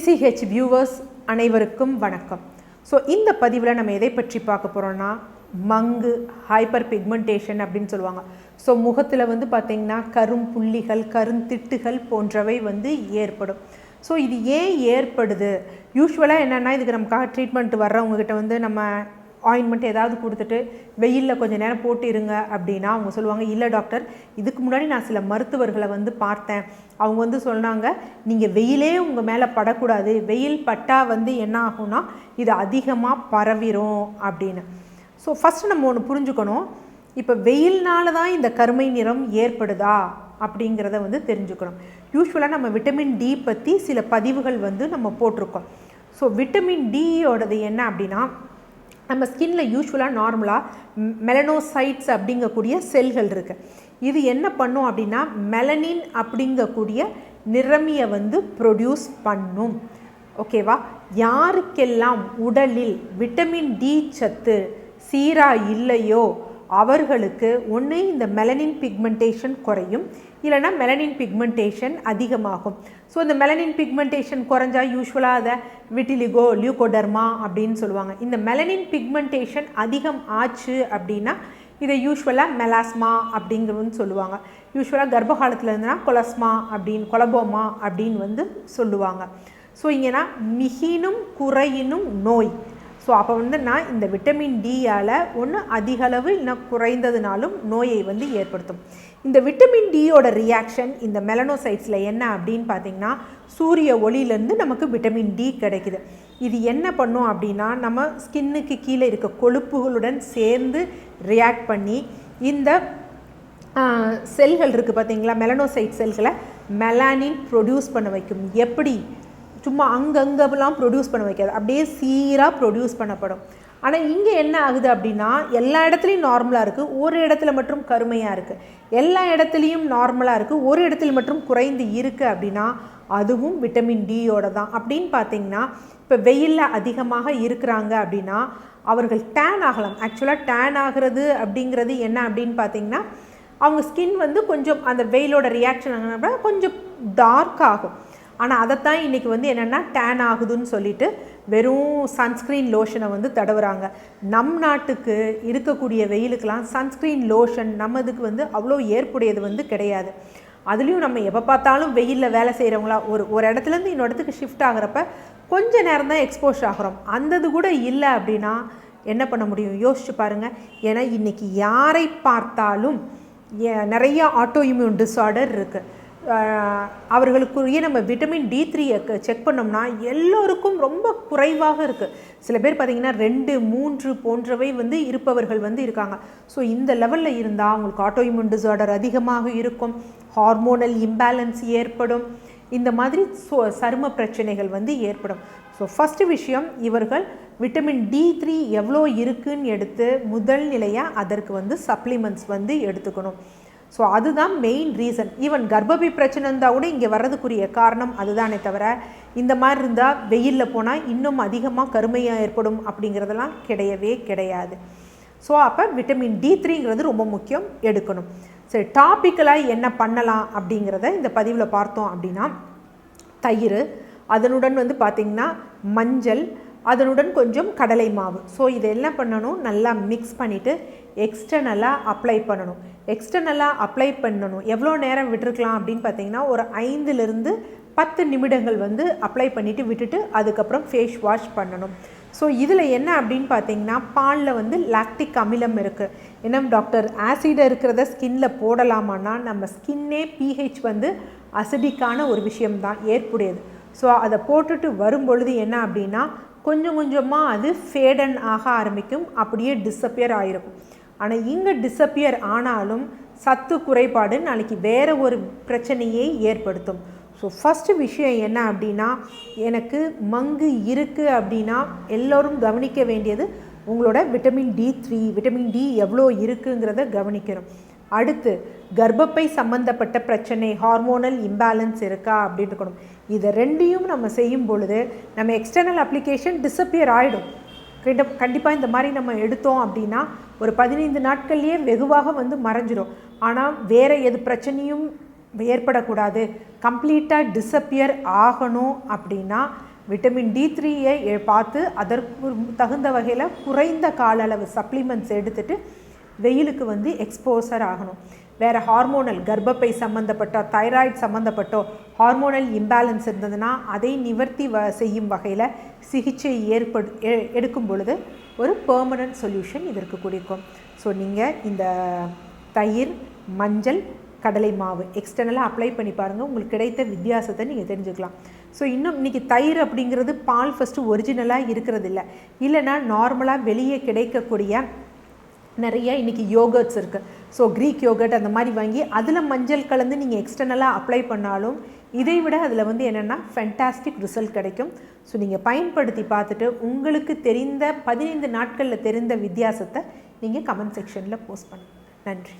PCH viewers அனைவருக்கும் வணக்கம். So இந்த பதிவில் நம்ம எதை பற்றி பார்க்க போகிறோன்னா மங்கு ஹைப்பர் பிக்மெண்டேஷன் அப்படின்னு சொல்லுவாங்க. ஸோ முகத்தில் வந்து பார்த்திங்கன்னா கரும் புள்ளிகள் கருந்திட்டுகள் போன்றவை வந்து ஏற்படும். ஸோ இது ஏன் ஏற்படுது? யூஸ்வலாக என்னென்னா இதுக்கு நமக்காக ட்ரீட்மெண்ட் வர்றவங்ககிட்ட வந்து நம்ம ஆயின்மெண்ட் ஏதாவது கொடுத்துட்டு வெயிலில் கொஞ்சம் நேரம் போட்டு இருங்க அப்படின்னா அவங்க சொல்லுவாங்க இல்லை டாக்டர் இதுக்கு முன்னாடி நான் சில மருத்துவர்களை வந்து பார்த்தேன். அவங்க வந்து சொன்னாங்க நீங்கள் வெயிலே உங்கள் மேலே படக்கூடாது. வெயில் பட்டால் வந்து என்ன ஆகும்னா இது அதிகமாக பரவிரும் அப்படின்னு. ஸோ ஃபஸ்ட்டு நம்ம ஒன்று புரிஞ்சுக்கணும். இப்போ வெயில்னால தான் இந்த கருமை நிறம் ஏற்படுதா அப்படிங்கிறத வந்து தெரிஞ்சுக்கணும். யூஸ்வலாக நம்ம விட்டமின் டி பற்றி சில பதிவுகள் வந்து நம்ம போட்டிருக்கோம். ஸோ விட்டமின் டியோடது என்ன அப்படின்னா நம்ம ஸ்கின்ல யூஸ்வலாக நார்மலாக மெலனோசைட்ஸ் அப்படிங்கக்கூடிய செல்கள் இருக்குது இது என்ன பண்ணும் அப்படின்னா மெலனின் அப்படிங்கக்கூடிய நிறமியை வந்து ப்ரொடியூஸ் பண்ணும். ஓகேவா யாருக்கெல்லாம் உடலில் விட்டமின் டி சத்து சீராக இல்லையோ அவர்களுக்கு ஒன்று இந்த மெலனின் பிக்மெண்டேஷன் குறையும் இல்லைனா மெலனின் பிக்மெண்டேஷன் அதிகமாகும். ஸோ இந்த மெலனின் பிக்மெண்டேஷன் குறைஞ்சா யூஸ்வலாக அதை விட்டிலிகோ லியூகோடர்மா அப்படின்னு சொல்லுவாங்க. இந்த மெலனின் பிக்மெண்டேஷன் அதிகம் ஆச்சு அப்படின்னா இதை யூஸ்வலாக மெலாஸ்மா அப்படிங்கிறதுன்னு சொல்லுவாங்க. யூஸ்வலாக கர்ப்ப காலத்தில் இருந்துன்னா கொலஸ்மா அப்படின்னு கொலபோமா அப்படின்னு வந்து சொல்லுவாங்க. ஸோ இங்கேனா மிகினும் குறையினும் நோய். ஸோ அப்போ வந்து நான் இந்த விட்டமின் டியால் ஒன்று அதிகளவு இன்னும் இல்லைனா குறைந்ததுனாலும் நோயை வந்து ஏற்படுத்தும். இந்த விட்டமின் டியோட ரியாக்ஷன் இந்த மெலனோசைட்ஸில் என்ன அப்படின்னு பார்த்தீங்கன்னா சூரிய ஒளியிலேருந்து நமக்கு விட்டமின் டி கிடைக்குது. இது என்ன பண்ணும் அப்படின்னா நம்ம ஸ்கின்னுக்கு கீழே இருக்க கொழுப்புகளுடன் சேர்ந்து ரியாக்ட் பண்ணி இந்த செல்கள் இருக்குது பார்த்தீங்களா மெலனோசைட் செல்களை மெலானின் ப்ரொடியூஸ் பண்ண வைக்கும். எப்படி? சும்மா அங்கங்கெல்லாம் ப்ரொடியூஸ் பண்ண வைக்காது. அப்படியே சீராக ப்ரொடியூஸ் பண்ணப்படும். ஆனால் இங்கே என்ன ஆகுது அப்படின்னா எல்லா இடத்துலையும் நார்மலாக இருக்குது ஒரு இடத்துல மட்டும் கருமையாக இருக்குது எல்லா இடத்துலையும் நார்மலாக இருக்குது ஒரு இடத்துல மட்டும் குறைந்து இருக்குது அப்படின்னா அதுவும் விட்டமின் டியோட தான். அப்படின்னு பார்த்தீங்கன்னா இப்போ வெயிலில் அதிகமாக இருக்கிறாங்க அப்படின்னா அவர்கள் டேன் ஆகலாம். ஆக்சுவலாக டேன் ஆகிறது அப்படிங்கிறது என்ன அப்படின்னு பார்த்தீங்கன்னா அவங்க ஸ்கின் வந்து கொஞ்சம் அந்த வெயிலோட ரியாக்ஷன் கொஞ்சம் டார்க் ஆகும். ஆனால் அதைத்தான் இன்றைக்கி வந்து என்னென்னா டேன் ஆகுதுன்னு சொல்லிட்டு வெறும் சன்ஸ்க்ரீன் லோஷனை வந்து தடவுறாங்க. நம் நாட்டுக்கு இருக்கக்கூடிய வெயிலுக்கெல்லாம் சன்ஸ்க்ரீன் லோஷன் நம்மதுக்கு வந்து அவ்வளோ ஏற்புடையது வந்து கிடையாது. அதுலேயும் நம்ம எப்போ பார்த்தாலும் வெயிலில் வேலை செய்கிறவங்களா ஒரு ஒரு இடத்துலேருந்து இன்னொரு இடத்துக்கு ஷிஃப்ட் ஆகிறப்ப கொஞ்ச நேரம் தான் எக்ஸ்போஸ் ஆகிறோம். அந்தது கூட இல்லை அப்படின்னா என்ன பண்ண முடியும்? யோசிச்சு பாருங்கள் ஏன்னா இன்றைக்கி யாரை பார்த்தாலும் நிறைய ஆட்டோ இம்யூன் டிஸார்டர் இருக்குது அவர்களுக்குரிய நம்ம விட்டமின் டி த்ரீயை செக் பண்ணோம்னா எல்லோருக்கும் ரொம்ப குறைவாக இருக்குது சில பேர் பார்த்திங்கன்னா ரெண்டு மூன்று போன்றவை வந்து இருப்பவர்கள் வந்து இருக்காங்க. ஸோ இந்த லெவலில் இருந்தால் அவங்களுக்கு ஆட்டோ டிசார்டர் அதிகமாக இருக்கும் ஹார்மோனல் இம்பேலன்ஸ் ஏற்படும் இந்த மாதிரி சோ சரும பிரச்சனைகள் வந்து ஏற்படும். ஸோ ஃபஸ்ட்டு விஷயம் இவர்கள் விட்டமின் டி த்ரீ எவ்வளோ இருக்குன்னு எடுத்து முதல் நிலையாக அதற்கு வந்து சப்ளிமெண்ட்ஸ் வந்து எடுத்துக்கணும். ஸோ அதுதான் மெயின் ரீசன் ஈவன் கர்ப்பப்பை பிரச்சனை இருந்தால் கூட இங்கே வர்றதுக்குரிய காரணம் அதுதானே தவிர இந்த மாதிரி இருந்தால் வெயிலில் போனால் இன்னும் அதிகமாக கருமையாக ஏற்படும் அப்படிங்கிறதெல்லாம் கிடையவே கிடையாது. ஸோ அப்போ விட்டமின் டி த்ரீங்கிறது ரொம்ப முக்கியம் எடுக்கணும். சரி டாப்பிக்கலாக என்ன பண்ணலாம் அப்படிங்கிறத இந்த பதிவில் பார்த்தோம் அப்படின்னா தயிர் அதனுடன் வந்து பார்த்திங்கன்னா மஞ்சள் அதனுடன் கொஞ்சம் கடலை மாவு. ஸோ இதை என்ன பண்ணணும்? நல்லா மிக்ஸ் பண்ணிவிட்டு எக்ஸ்டர்னலாக அப்ளை பண்ணணும். எக்ஸ்டர்னலாக அப்ளை பண்ணணும். எவ்வளோ நேரம் விட்டுருக்கலாம் அப்படின்னு பார்த்தீங்கன்னா ஒரு ஐந்துலேருந்து பத்து நிமிடங்கள் வந்து அப்ளை பண்ணிவிட்டு விட்டுட்டு அதுக்கப்புறம் ஃபேஸ் வாஷ் பண்ணணும். ஸோ இதில் என்ன அப்படின்னு பார்த்தீங்கன்னா பாலில் வந்து லாக்டிக் அமிலம் இருக்குது என்ன டாக்டர் ஆசிட் இருக்கிறத ஸ்கின்ல போடலாமான்னா நம்ம ஸ்கின்னே பிஹெச் வந்து அசிடிக்கான ஒரு விஷயம்தான் ஏற்புடையது. ஸோ அதை போட்டுட்டு வரும்பொழுது என்ன அப்படின்னா கொஞ்சம் கொஞ்சமாக அது ஃபேடன் ஆக ஆரம்பிக்கும் அப்படியே டிஸப்பியர் ஆகிருக்கும் ஆனால் இங்கே டிஸப்பியர் ஆனாலும் சத்து குறைபாடு நாளைக்கு வேறு ஒரு பிரச்சனையை ஏற்படுத்தும். ஸோ ஃபஸ்ட்டு விஷயம் என்ன அப்படின்னா எனக்கு மங்கு இருக்குது அப்படின்னா எல்லோரும் கவனிக்க வேண்டியது உங்களோட vitamin D three vitamin D எவ்வளோ இருக்குங்கிறத கவனிக்கணும். அடுத்து கர்ப்பப்பை சம்மந்தப்பட்ட பிரச்சனை ஹார்மோனல் இம்பேலன்ஸ் இருக்கா அப்படின்னு இருக்கணும். இதை ரெண்டையும் நம்ம செய்யும் பொழுது நம்ம எக்ஸ்டர்னல் அப்ளிகேஷன் டிஸப்பியர் ஆகிடும் கிட்ட கண்டிப்பாக இந்த மாதிரி நம்ம எடுத்தோம் அப்படின்னா ஒரு பதினைந்து நாட்கள்லேயே வெகுவாக வந்து மறைஞ்சிரும். ஆனால் வேறு எது பிரச்சனையும் ஏற்படக்கூடாது. கம்ப்ளீட்டாக டிஸப்பியர் ஆகணும் அப்படின்னா விட்டமின் டி த்ரீயை பார்த்து அதற்கு தகுந்த வகையில் குறைந்த கால அளவு சப்ளிமெண்ட்ஸ் எடுத்துகிட்டு வெயிலுக்கு வந்து எக்ஸ்போசர் ஆகணும். வேறு ஹார்மோனல் கர்ப்பப்பை சம்மந்தப்பட்டோ தைராய்டு சம்மந்தப்பட்டோ ஹார்மோனல் இம்பேலன்ஸ் இருந்ததுன்னா அதை நிவர்த்தி வ செய்யும் வகையில் சிகிச்சை ஏற்படு எ- எடுக்கும் பொழுது ஒரு பெர்மனன்ட் சொல்யூஷன் இதற்கு கொடுக்கும். ஸோ நீங்கள் இந்த தயிர் மஞ்சள் கடலை மாவு எக்ஸ்டர்னலாக அப்ளை பண்ணி பாருங்கள் உங்களுக்கு கிடைத்த வித்தியாசத்தை நீங்கள் தெரிஞ்சுக்கலாம். ஸோ இன்னும் இன்றைக்கி தயிர் அப்படிங்கிறது பால் ஃபஸ்ட்டு ஒரிஜினலாக இருக்கிறது இல்லை இல்லைன்னா நார்மலாக வெளியே கிடைக்கக்கூடிய நிறைய இன்றைக்கி யோகர்ட்ஸ் இருக்குது ஸோ க்ரீக் யோகர்ட் அந்த மாதிரி வாங்கி அதில் மஞ்சள் கலந்து நீங்கள் எக்ஸ்டர்னலாக அப்ளை பண்ணாலும் இதை விட அதில் வந்து என்னென்னா ஃபென்டாஸ்டிக் ரிசல்ட் கிடைக்கும். ஸோ நீங்கள் பயன்படுத்தி பார்த்துட்டு உங்களுக்கு தெரிந்த பதினைந்து நாட்களில் தெரிந்த வித்தியாசத்தை நீங்கள் கமெண்ட் செக்ஷனில் போஸ்ட் பண்ணுங்கள் நன்றி.